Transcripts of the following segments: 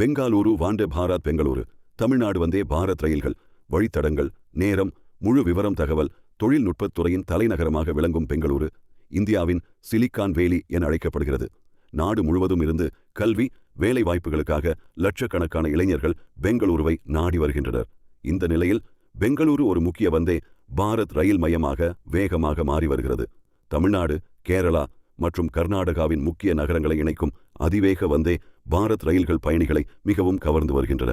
பெங்காலூரு வாண்டே பாரத் பெங்களூரு. தமிழ்நாடு வந்தே பாரத் ரயில்கள் வழித்தடங்கள் நேரம் முழு விவரம் தகவல் தொழில்நுட்பத் துறையின் தலைநகரமாக விளங்கும் பெங்களூரு இந்தியாவின் சிலிக்கான் வேலி என அழைக்கப்படுகிறது. நாடு முழுவதும் இருந்து கல்வி வேலை வாய்ப்புகளுக்காக லட்சக்கணக்கான இளைஞர்கள் பெங்களூருவை நாடி வருகின்றனர். இந்த நிலையில் பெங்களூரு ஒரு முக்கிய வந்தே பாரத் ரயில் மையமாக வேகமாக மாறி வருகிறது. தமிழ்நாடு கேரளா மற்றும் கர்நாடகாவின் முக்கிய நகரங்களை இணைக்கும் அதிவேக வந்தே பாரத் ரயில்கள் பயணிகளை மிகவும் கவர்ந்து வருகின்றன.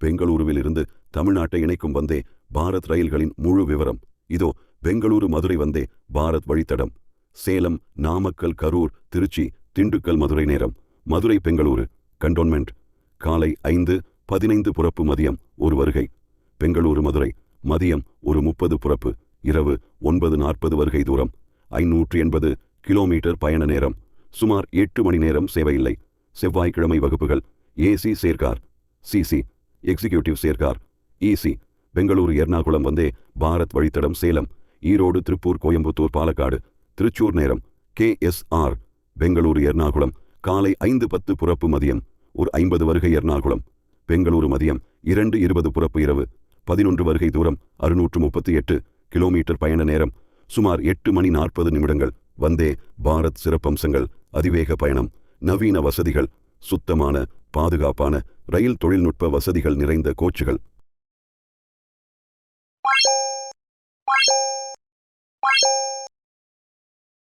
பெங்களூருவில் இருந்து தமிழ்நாட்டை இணைக்கும் வந்தே பாரத் ரயில்களின் முழு விவரம். இதோ பெங்களூரு மதுரை வந்தே பாரத் வழித்தடம். சேலம் நாமக்கல் கரூர் திருச்சி திண்டுக்கல் மதுரை நேரம். மதுரை பெங்களூரு. கண்டோன்மெண்ட் காலை ஐந்து பதினைந்து புறப்பு மதியம் ஒரு வருகை. பெங்களூரு மதுரை. மதியம் ஒரு முப்பது புறப்பு. இரவு ஒன்பது நாற்பது வருகை தூரம். ஐநூற்று எண்பது கிலோமீட்டர் பயண நேரம். சுமார் எட்டு மணி நேரம் சேவையில்லை. செவ்வாய்க்கிழமை வகுப்புகள். AC chair car CC executive chair car EC Bengaluru Ernakulam Vande Bharat வழித்தடம் சேலம். ஈரோடு திருப்பூர் கோயம்புத்தூர் பாலக்காடு. திருச்சூர் நேரம். K SR Bengaluru Ernakulam. காலை ஐந்து பத்து புறப்பு மதியம். ஒரு ஐம்பது வருகை எர்ணாகுளம். பெங்களூரு மதியம் இரண்டு இருபது புறப்பு இரவு. பதினொன்று வருகை தூரம். அறுநூற்று முப்பத்தி எட்டு கிலோமீட்டர் பயண நேரம். சுமார் எட்டு மணி நாற்பது நிமிடங்கள். வந்தே பாரத் சிறப்பம்சங்கள். அதிவேக பயணம் நவீன வசதிகள் சுத்தமான பாதுகாப்பான ரயில் தொழில்நுட்ப வசதிகள் நிறைந்த கோச்சுகள்.